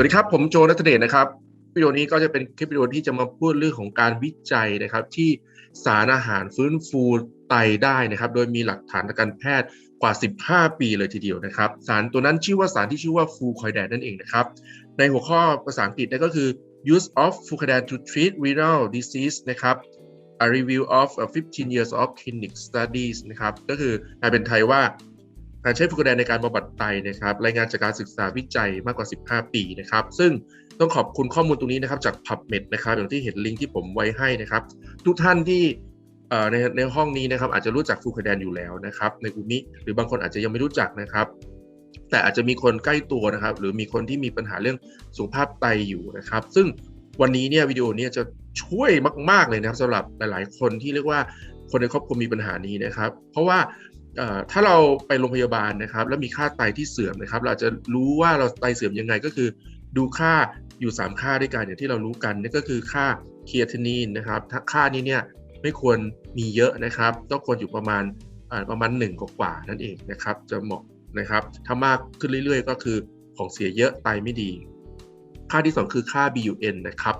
วัสดีครับ ผมโจนัทเดชนะครับวิดีโอนี้ก็จะเป็นคลิปวิดีโอที่จะมาพูดเรื่องของการวิจัยนะครับ ที่สารอาหารฟื้นฟูไตได้นะครับ โดยมีหลักฐานทางการแพทย์กว่า 15 ปีเลยทีเดียวนะครับ สารตัวนั้นชื่อว่าสารที่ชื่อว่าฟูคอยแดนนั่นเองนะครับ ในหัวข้อภาษาอังกฤษนั่นก็คือ use of f u c o d a n to treat renal disease นะครับ a review of 15 years of clinic studies นะครับ ก็คือแปลเป็นไทยว่า การใช้ฟูกแดนในการบำบัดไตนะครับรายงานจากการศึกษาวิจัยมากกว่า 15 ปีนะครับ ซึ่งต้องขอบคุณข้อมูลตรงนี้นะครับจาก PubMed นะครับอย่างที่เห็นลิงก์ที่ผมไว้ให้นะครับ ทุกท่านที่ในในห้องนี้นะครับอาจจะรู้จักฟูกแดนอยู่แล้วนะครับในกลุ่มนี้หรือบางคนอาจจะยังไม่รู้จักนะครับ แต่อาจจะมีคนใกล้ตัวนะครับ หรือมีคนที่มีปัญหาเรื่องสุขภาพไตอยู่นะครับ ซึ่งวันนี้เนี่ยวิดีโอนี้จะช่วยมาก ๆเลยนะครับสำหรับหลาย ๆ คนที่เรียกว่าคนในครอบครัวมีปัญหานี้นะครับ เพราะว่า ถ้าเราไปโรงพยาบาลนะครับ แล้วมีค่าไตที่เสื่อมนะครับ เราจะรู้ว่าเราไตเสื่อมยังไงก็คือ ดูค่าอยู่ 3 ค่าด้วยกันอย่างที่เรารู้กันนี่ก็คือค่าเคียทนีนนะครับค่านี้เนี่ยไม่ควรมีเยอะนะครับต้องควรอยู่ประมาณประมาณ1กว่านั่นเองนะครับ จะเหมาะนะครับถ้ามากขึ้นเรื่อยๆ ก็คือของเสียเยอะไตไม่ดี ค่าที่ 2 คือค่า BUN นะครับ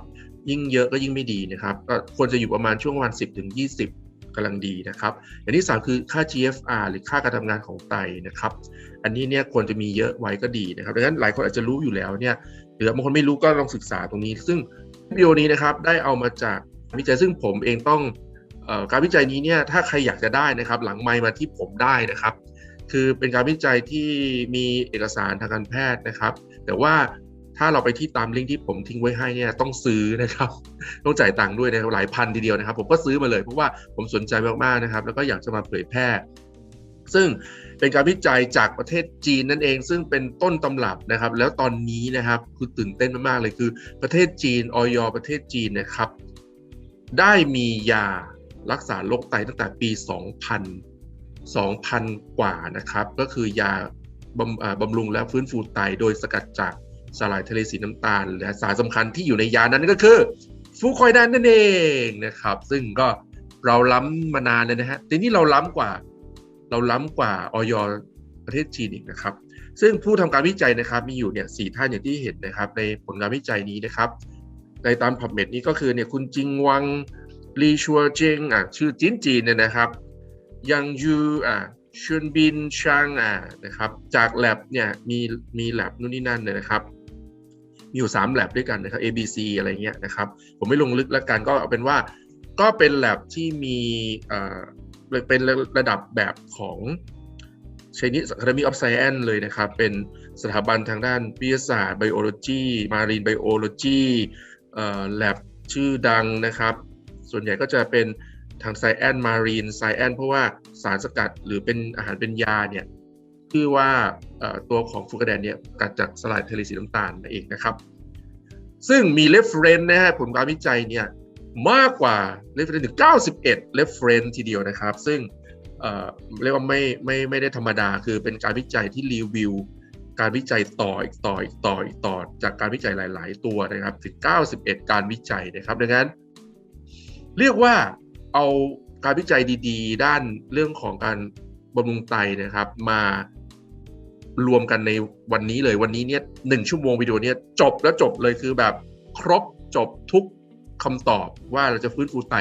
ยิ่งเยอะก็ยิ่งไม่ดีนะครับก็ควรจะอยู่ประมาณช่วงวัน 10ถึง20 กำลังดีนะครับ อย่างที่ 3 คือค่า GFR หรือค่าการทำงานของไตนะครับ อันนี้เนี่ยควรจะมีเยอะไว้ก็ดีนะครับดังนั้นหลายคนอาจจะรู้อยู่แล้วเนี่ยหรือบางคนไม่รู้ก็ลองศึกษาตรงนี้ ซึ่งวิดีโอนี้นะครับได้เอามาจากวิจัยซึ่งผมเองต้องการวิจัยนี้เนี่ยถ้าใครอยากจะได้นะครับ หลังไมมาที่ผมได้นะครับ คือเป็นการวิจัยที่มีเอกสารทางการแพทย์นะครับ แต่ว่า ถ้าเราไปที่ตามลิงก์ที่ผมทิ้งไว้ให้เนี่ยต้องซื้อนะครับ ต้องจ่ายตังค์ด้วยนะครับหลายพันทีเดียวนะครับ ผมก็ซื้อมาเลยเพราะว่าผมสนใจมากๆนะครับ แล้วก็อยากจะมาเผยแพร่ ซึ่งเป็นการวิจัยจากประเทศจีนนั่นเอง ซึ่งเป็นต้นตำรับนะครับ แล้วตอนนี้นะครับคือตื่นเต้นมากๆเลยคือ ประเทศจีนออยประเทศจีนนะครับ ได้มียารักษาโรคไตตั้งแต่ปี 2000 2,000 กว่านะครับ ก็คือยาบำบำรุงและฟื้นฟูไตโดยสกัดจาก สลายทะเลสีน้ำตาล และสารสำคัญที่อยู่ในยานั้นก็คือฟูคอยดานนั่นเองนะครับ ซึ่งก็เราล้ำมานานเลยนะฮะทีนี้เราล้ำกว่า เราล้ำกว่าออยประเทศจีนอีกนะครับ ซึ่งผู้ทำการวิจัยนะครับมีอยู่เนี่ยสี่ท่านอย่างที่เห็นนะครับ ในผลงานวิจัยนี้นะครับ ในตามพับเมดนี้ก็คือเนี่ยคุณจิงวังลีชัวเจงอะชื่อจีนจีนเนี่ยนะครับยังยูอะชุนบินชางอะนะครับ จากแลบเนี่ยมีมีแลบนู่นนี่นั่นเลยนะครับ มีอยู่3 lab ด้วยกันนะครับ ABC อะไรเงี้ยนะครับ ผมไม่ลงลึกแล้วกันก็เอาเป็นว่า ก็เป็น lab ที่มีเอ่อเป็นระดับแบบของ Chinese Academy of Science เลยนะครับ เป็นสถาบันทางด้านวิทยาศาสตร์ Biology Marine Biology เอ่อ lab ชื่อดังนะครับ ส่วนใหญ่ก็จะเป็นทาง Science Marine Science เพราะว่าสารสกัดหรือเป็นอาหารเป็นยาเนี่ย ชื่อว่าตัวของฟูกาแดนเนี่ยกัดจากสลายทะเลสีน้ำตาลนั่นเองนะครับ ซึ่งมีเรฟเฟรนซ์นะฮะผลการวิจัยเนี่ยมากกว่าเรฟเฟรนถึง 91เรฟเฟรนทีเดียวนะครับ ซึ่งเรียกว่าไม่ไม่ไม่ได้ธรรมดาคือเป็นการวิจัยที่รีวิว การวิจัยต่ออีกต่ออีกต่ออีกต่อจากการวิจัยหลาย ๆ ตัวนะครับถึง 91 การวิจัยนะครับดังนั้น เรียกว่าเอาการวิจัยดี ๆ ด้านเรื่องของการบำรุงไตนะครับ มา รวมกันในวันนี้เลยวันนี้เนี่ยหนึ่งชั่วโมงวิดีโอเนี่ยจบแล้วจบเลยคือแบบครบจบทุกคำตอบว่าเราจะฟื้นฟูไต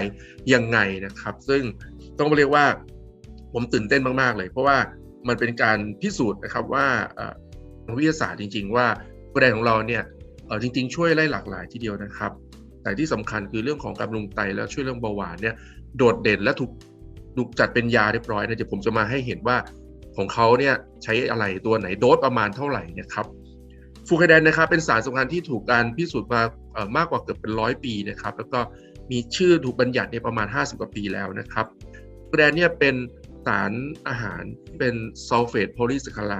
ยังไงนะครับ ซึ่งต้องเรียกว่าผมตื่นเต้นมาก ๆ เลย เพราะว่ามันเป็นการพิสูจน์นะครับว่าวิทยาศาสตร์จริง ๆ ว่าประด็นของเราเนี่ยจริง ๆ ช่วยไล่หลากหลายทีเดียวนะครับ แต่ที่สำคัญคือเรื่องของการบำรุงไตแล้วช่วยเรื่องเบาหวานเนี่ยโดดเด่นและถูกถูกจัดเป็นยาเรียบร้อยนะเดี๋ยวผมจะมาให้เห็นว่า ของเขาเนี่ยใช้อะไรตัวไหนโดสประมาณเท่าไหร่นะครับฟูคาแดนนะครับเป็นสารสำคัญที่ถูกการพิสูจน์มามากกว่าเกือบเป็นร้อยปีนะครับแล้วก็มีชื่อถูกบัญญัติในประมาณ 50 กว่าปีแล้วนะครับฟูคาแดนเนี่ยเป็นสารอาหารเป็นซัลเฟตโพลีสคาไล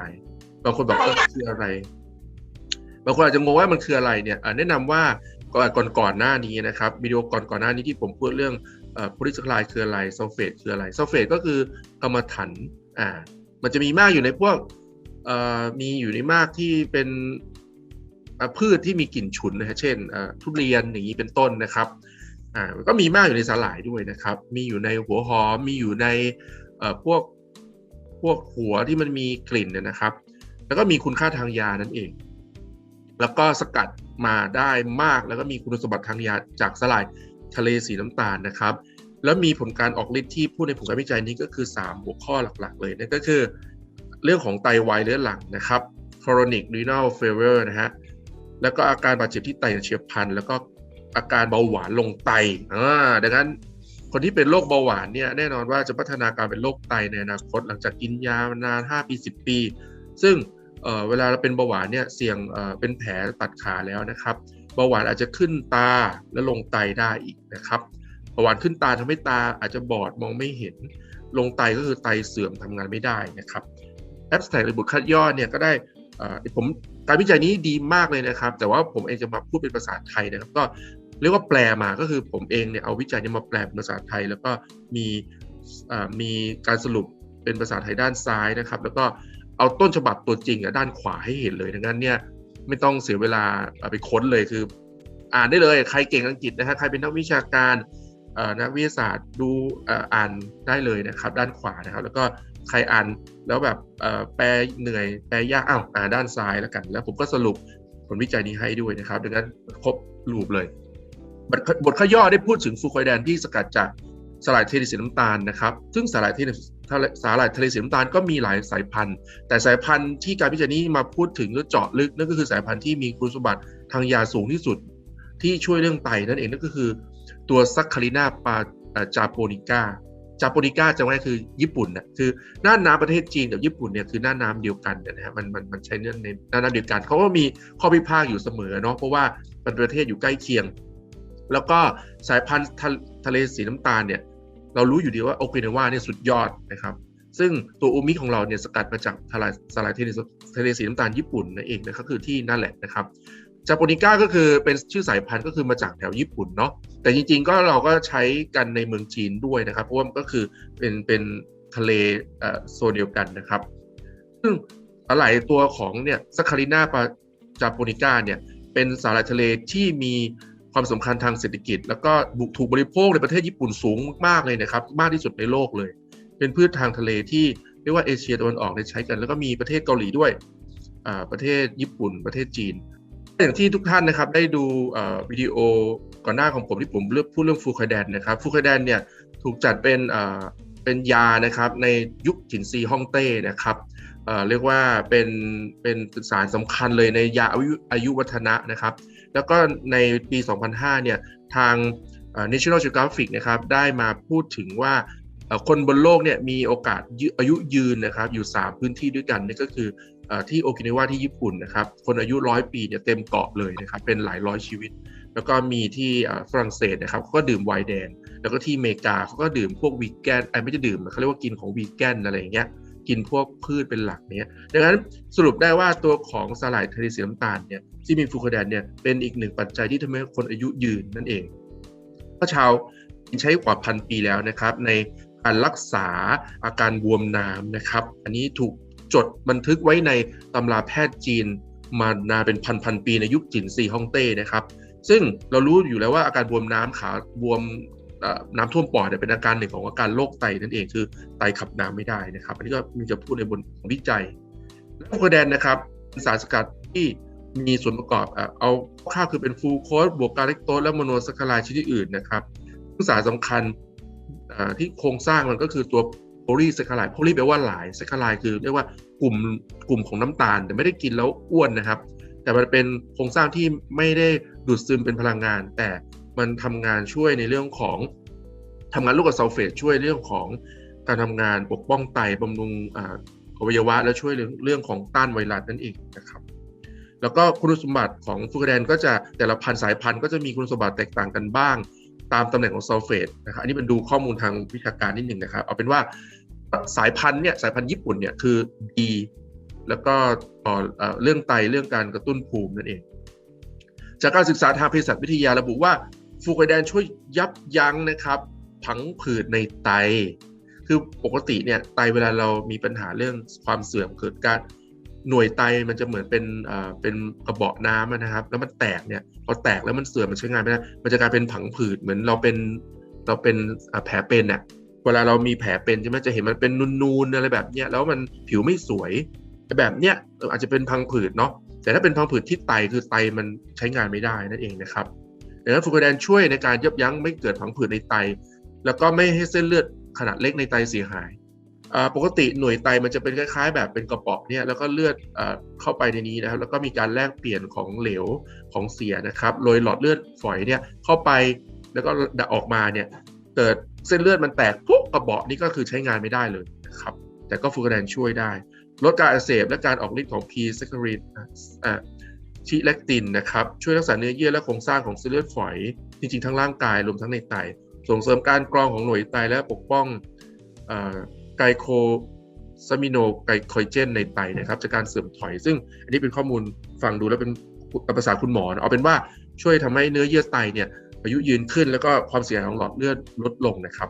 บางคนบอกว่าคืออะไร บางคนอาจจะงงว่ามันคืออะไรเนี่ยแนะนำว่าก่อนก่อนหน้านี้นะครับวิดีโอก่อนก่อนหน้านี้ที่ผมพูดเรื่องโพลีสคาไลคืออะไรซัลเฟตคืออะไรซัลเฟตก็คือกรรมฐานอ่า มันจะมีมากอยู่ในพวกมีอยู่ในมากที่เป็นพืชที่มีกลิ่นฉุนนะฮะเช่นทุเรียนอย่างนี้เป็นต้นนะครับอ่าก็มีมากอยู่ในสาหร่ายด้วยนะครับ มีอยู่ในหัวหอมมีอยู่ในพวกพวกหัวที่มันมีกลิ่นนะครับ แล้วก็มีคุณค่าทางยานั่นเอง แล้วก็สกัดมาได้มากแล้วก็มีคุณสมบัติทางยาจากสลายทะเลสีน้ำตาลนะครับ แล้วมีผลการออกฤทธิ์ที่พูดในผลการวิจัยนี้ก็คือ 3 หัวข้อหลักๆ เลยนั่นก็คือ เรื่องของไตวายเรื้อรังนะครับ chronic renal failure นะฮะแล้วก็อาการบาดเจ็บที่ไตเฉียบพลัน แล้วก็อาการเบาหวานลงไตอ่าดังนั้นคนที่เป็นโรคเบาหวานเนี่ยแน่นอนว่าจะพัฒนาการเป็นโรคไตในอนาคต หลังจากกินยามานาน 5 ปี 10 ปี ซึ่งเเวลาเราเป็นเบาหวานเนี่ยเสี่ยงเเป็นแผลตัดขาแล้วนะครับ เบาหวานอาจจะขึ้นตาและลงไตได้อีกนะครับ หวานขึ้นตาทำให้ตาอาจจะบอดมองไม่เห็น ลงไตก็คือไตเสื่อมทำงานไม่ได้นะครับแอปสแต็กหรือบทคัดย่อเนี่ยก็ได้ผมการวิจัยนี้ดีมากเลยนะครับ แต่ว่าผมเองจะมาพูดเป็นภาษาไทยนะครับ ก็เรียกว่าแปลมาก็คือผมเองเนี่ยเอาวิจัยนี้มาแปลเป็นภาษาไทย แล้วก็มีมีการสรุปเป็นภาษาไทยด้านซ้ายนะครับ แล้วก็เอาต้นฉบับตัวจริงอะด้านขวาให้เห็นเลยดังนั้นเนี่ยไม่ต้องเสียเวลาไปค้นเลยคือ อ่านได้เลยใครเก่งอังกฤษนะฮะใครเป็นนักวิชาการ นักวิทยาศาสตร์ดูอ่านได้เลยนะครับ ด้านขวานะครับ แล้วก็ใครอ่านแล้วแบบแปลเหนื่อยแปลยากอ้าวอ่านด้านซ้ายแล้วกัน แล้วผมก็สรุปผลวิจัยนี้ให้ด้วยนะครับดังนั้นครบรูปเลย บทข้อย่อได้พูดถึงฟูคอยแดนที่สกัดจากสลายเทเลสีน้ำตาลนะครับ ซึ่งสลายเทเลสาหร่ายทะเลสีน้ำตาลก็มีหลายสายพันธุ์ แต่สายพันธุ์ที่การวิจัยนี้มาพูดถึงหรือเจาะลึกนั่นก็คือสายพันธุ์ที่มีคุณสมบัติทางยาสูงที่สุด ที่ช่วยเรื่องไตนั่นเองนั่นก็คือ ตัวซักคารินาปาจาโปนิก้าจาโปนิก้าจะว่าคือญี่ปุ่นนะคือหน้าน้ำประเทศจีนกับญี่ปุ่นเนี่ยคือหน้าน้ำเดียวกันนะฮะมันมันมันใช้เนื่องในหน้าน้ำเดียวกันเขาก็มีข้อพิพาทอยู่เสมอเนาะเพราะว่าเป็นประเทศอยู่ใกล้เคียง แล้วก็สายพันธุ์ทะเลสีน้ำตาลเนี่ยเรารู้อยู่ดีว่าโอเคเนวาเนี่ยสุดยอดนะครับซึ่งตัวอูมิของเราเนี่ยสกัดมาจากทลายสลายทะเลทะเลสีน้ำตาลญี่ปุ่นนั่นเองนะครับคือที่นั่นแหละนะครับ จาโปนิก้าก็คือเป็นชื่อสายพันธุ์ก็คือมาจากแถวญี่ปุ่นเนาะแต่จริงๆก็เราก็ใช้กันในเมืองจีนด้วยนะครับ เพราะว่าก็คือเป็นเป็นทะเลโซนเดียวกันนะครับซึ่งอะไรตัวของเนี่ยซัคคารินาปาจาโปนิก้าเนี่ยเป็นสาหร่ายทะเลที่มีความสำคัญทางเศรษฐกิจ แล้วก็ถูกบริโภคในประเทศญี่ปุ่นสูงมากเลยนะครับ มากที่สุดในโลกเลย เป็นพืชทางทะเลที่เรียกว่าเอเชียตะวันออกได้ใช้กัน แล้วก็มีประเทศเกาหลีด้วยประเทศญี่ปุ่น ประเทศจีน อย่างที่ทุกท่านนะครับได้ดูวิดีโอก่อนหน้าของผมที่ผมเลือกพูดเรื่องฟูคาแดนนะครับฟูคาแดนเนี่ยถูกจัดเป็นเป็นยานะครับในยุคจินซีฮ่องเต้นะครับเรียกว่าเป็นเป็นสารสำคัญเลยในยาอายุอายุวัฒนะนะครับ แล้วก็ในปี 2005 เนี่ยทาง National Geographic นะครับได้มาพูดถึงว่าคนบนโลกเนี่ยมีโอกาสอายุยืนนะครับอยู่ 3 พื้นที่ด้วยกันนี่ก็คือ ที่โอกินาวาที่ญี่ปุ่นนะครับ คนอายุร้อยปีเนี่ยเต็มเกาะเลยนะครับ เป็นหลายร้อยชีวิต แล้วก็มีที่ฝรั่งเศสนะครับก็ดื่มไวน์แดง แล้วก็ที่อเมริกาเขาก็ดื่มพวกวีแกนไอ้ไม่จะดื่มเขาเรียกว่ากินของวีแกนอะไรอย่างเงี้ย กินพวกพืชเป็นหลักเนี้ย ดังนั้นสรุปได้ว่าตัวของสลายทะเลสีน้ำตาลเนี่ยที่มีฟูคาแดนเนี่ยเป็นอีกหนึ่งปัจจัยที่ทำให้คนอายุยืนนั่นเองพระชาวใช้กว่าพันปีแล้วนะครับในการรักษาอาการบวมน้ำนะครับ อันนี้ถูก จดบันทึกไว้ในตำราแพทย์จีนมานานเป็นพันพันปีในยุคจินซีฮ่องเต้นะครับ ซึ่งเรารู้อยู่แล้วว่าอาการบวมน้ำขาบวมน้ำท่วมปอดเป็นอาการหนึ่งของอาการโรคไตนั่นเองคือไตขับน้ำไม่ได้นะครับ อันนี้ก็มีจะพูดในบนวิจัยแล้วโคแดนนะครับสารสกัดที่มีส่วนประกอบเอาข้าวคือเป็นฟูโคสบวกกาเล็กโตและโมโนซัคารายชนิดอื่นนะครับสารสำคัญที่โครงสร้างมันก็คือตัว ลีไซคลายโพลีแปลว่าหลายไซคลายคือเรียกว่ากลุ่มกลุ่มของน้ำตาล แต่ไม่ได้กินแล้วอ้วนนะครับ แต่มันเป็นโครงสร้างที่ไม่ได้ดูดซึมเป็นพลังงาน แต่มันทำงานช่วยในเรื่องของทำงานลูกกับซัลเฟตช่วยเรื่องของการทำงานปกป้องไตบำรุงอวัยวะ และช่วยเรื่องของต้านไวรัสนั่นเองนะครับแล้วก็คุณสมบัติของฟูกแดนก็จะแต่ละพันสายพันธุ์ก็จะมีคุณสมบัติแตกต่างกันบ้าง ตามตำแหน่งของซัลเฟตนะครับอันนี้เป็นดูข้อมูลทางวิชาการนิดหนึ่งนะครับ เอาเป็นว่า สายพันธุ์เนี่ยสายพันธุ์ญี่ปุ่นเนี่ยคือดีแล้วก็เรื่องไตเรื่องการกระตุ้นภูมินั่นเอง จากการศึกษาทางเภสัชวิทยาระบุว่าฟูกไดนช่วยยับยั้งนะครับผังผืดในไต คือปกติเนี่ยไตเวลาเรามีปัญหาเรื่องความเสื่อมเกิดการหน่วยไตมันจะเหมือนเป็นเป็นกระบอกน้ำนะครับ แล้วมันแตกเนี่ยพอแตกแล้วมันเสื่อมมันใช้งานไม่ได้มันจะกลายเป็นผังผืดเหมือนเราเป็นเราเป็นแผลเป็นเนี่ย เวลาเรามีแผลเป็นใช่ไหมจะเห็นมันเป็นนูนๆอะไรแบบเนี้ยแล้วมันผิวไม่สวยแบบเนี้ยอาจจะเป็นพังผืดเนาะแต่ถ้าเป็นพังผืดที่ไตคือไตมันใช้งานไม่ได้นั่นเองนะครับดังนั้นฟูกแดนช่วยในการยับยั้งไม่เกิดพังผืดในไต แล้วก็ไม่ให้เส้นเลือดขนาดเล็กในไตเสียหายปกติหน่วยไตมันจะเป็นคล้าย ๆ แบบเป็นกระป๋องเนี่ยแล้วก็เลือดเข้าไปในนี้นะครับแล้วก็มีการแลกเปลี่ยนของเหลวของเสียนะครับโดยหลอดเลือดฝอยเนี่ยเข้าไปแล้วก็ออกมาเนี่ย เกิดเส้นเลือดมันแตกปุ๊บกระบอกนี่ก็คือใช้งานไม่ได้เลยนะครับ แต่ก็ฟูกาแดนช่วยได้ ลดการอักเสบและการออกฤทธิ์ของ P ซ a c ค a r i d ชิเลกตินนะครับ ช่วยรักษาเนื้อเยื่อและโครงสร้างของเส้นเลือดฝอย จริงๆ ทั้งร่างกายรวมทั้งในไต ส่งเสริมการกรองของหน่วยไตและปกป้องไกโคซามิโนไกโคเจนในไตนะครับจากการเสื่อมถอย ซึ่งอันนี้เป็นข้อมูลฟังดูแล้วเป็นภาษาคุณหมอ เอาเป็นว่าช่วยทำให้เนื้อเยื่อไตเนี่ย อายุยืนขึ้นแล้วก็ความเสียหายของหลอดเลือดลดลงนะครับ